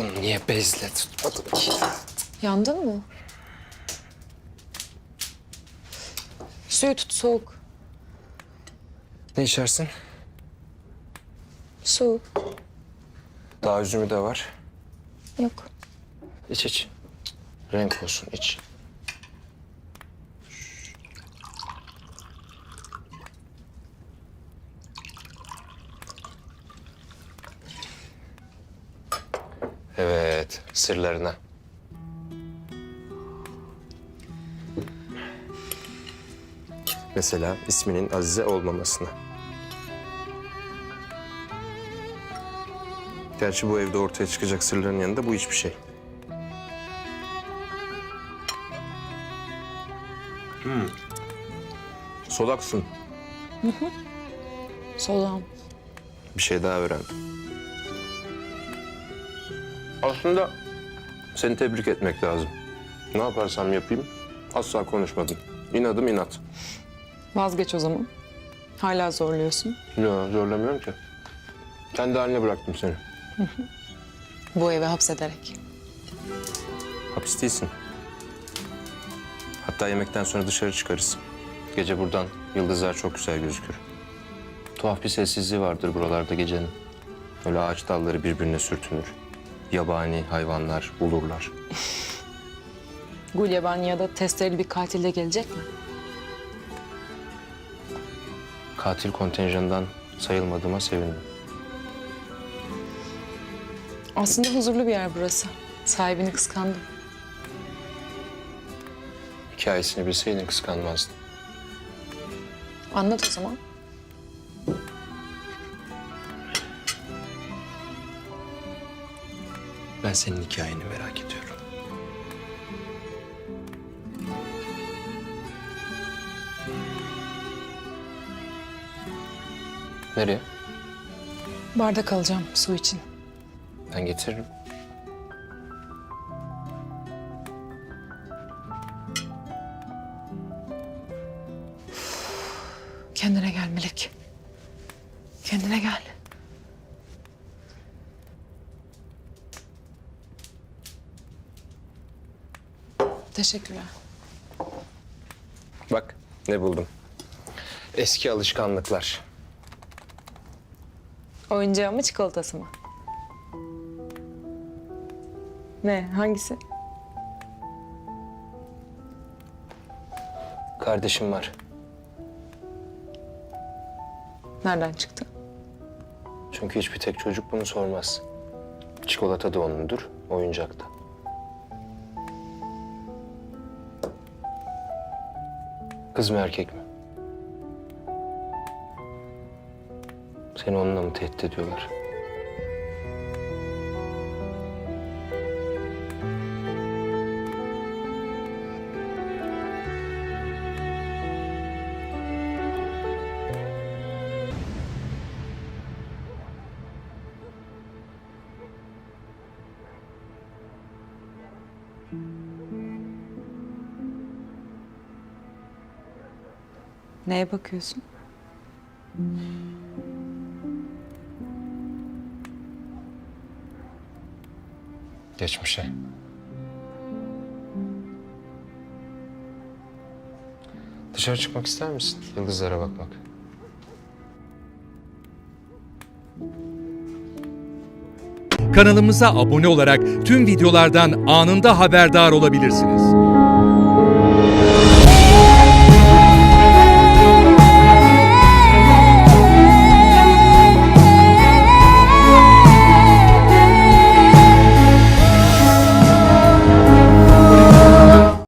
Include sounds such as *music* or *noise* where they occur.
Bunu niye bezle tutmadım ki? Yandın mı? Suyu tut soğuk. Ne içersin? Su. Daha üzümü de var. Yok. İç iç. Renk olsun iç. Evet, sırlarına. Mesela isminin Azize olmamasına. Gerçi bu evde ortaya çıkacak sırların yanında bu hiçbir şey. Solaksın. Solağım. Bir şey daha öğrendim. Aslında seni tebrik etmek lazım. Ne yaparsam yapayım asla konuşmadın. İnadım inat. Vazgeç o zaman. Hala zorluyorsun. Yok zorlamıyorum ki. Kendi haline bıraktım seni. Bu eve hapsederek. Hapis değilsin. Hatta yemekten sonra dışarı çıkarız. Gece buradan yıldızlar çok güzel gözükür. Tuhaf bir sessizliği vardır buralarda gecenin. Öyle ağaç dalları birbirine sürtünür. Yabani hayvanlar bulurlar. *laughs* Gulyabani ya da testereli bir katil de gelecek mi? Katil kontenjanından sayılmadığıma sevindim. Aslında huzurlu bir yer burası. Sahibini kıskandım. Hikayesini bilseydin kıskanmazdın. Anlat o zaman. Ben senin hikayeni merak ediyorum. Nereye? Bardak alacağım su için. Ben getiririm. Kendine gel Melek. Kendine gel. Teşekkürler. Bak ne buldum. Eski alışkanlıklar. Oyuncağı mı çikolatası mı? Ne? Hangisi? Kardeşim var. Nereden çıktı? Çünkü hiçbir tek çocuk bunu sormaz. Çikolata da onundur, oyuncak da. Kız mı erkek mi? Seni onunla mı tehdit ediyorlar? Neye bakıyorsun? Geçmişe. Dışarı çıkmak ister misin? Yıldızlara bakmak. Kanalımıza abone olarak tüm videolardan anında haberdar olabilirsiniz.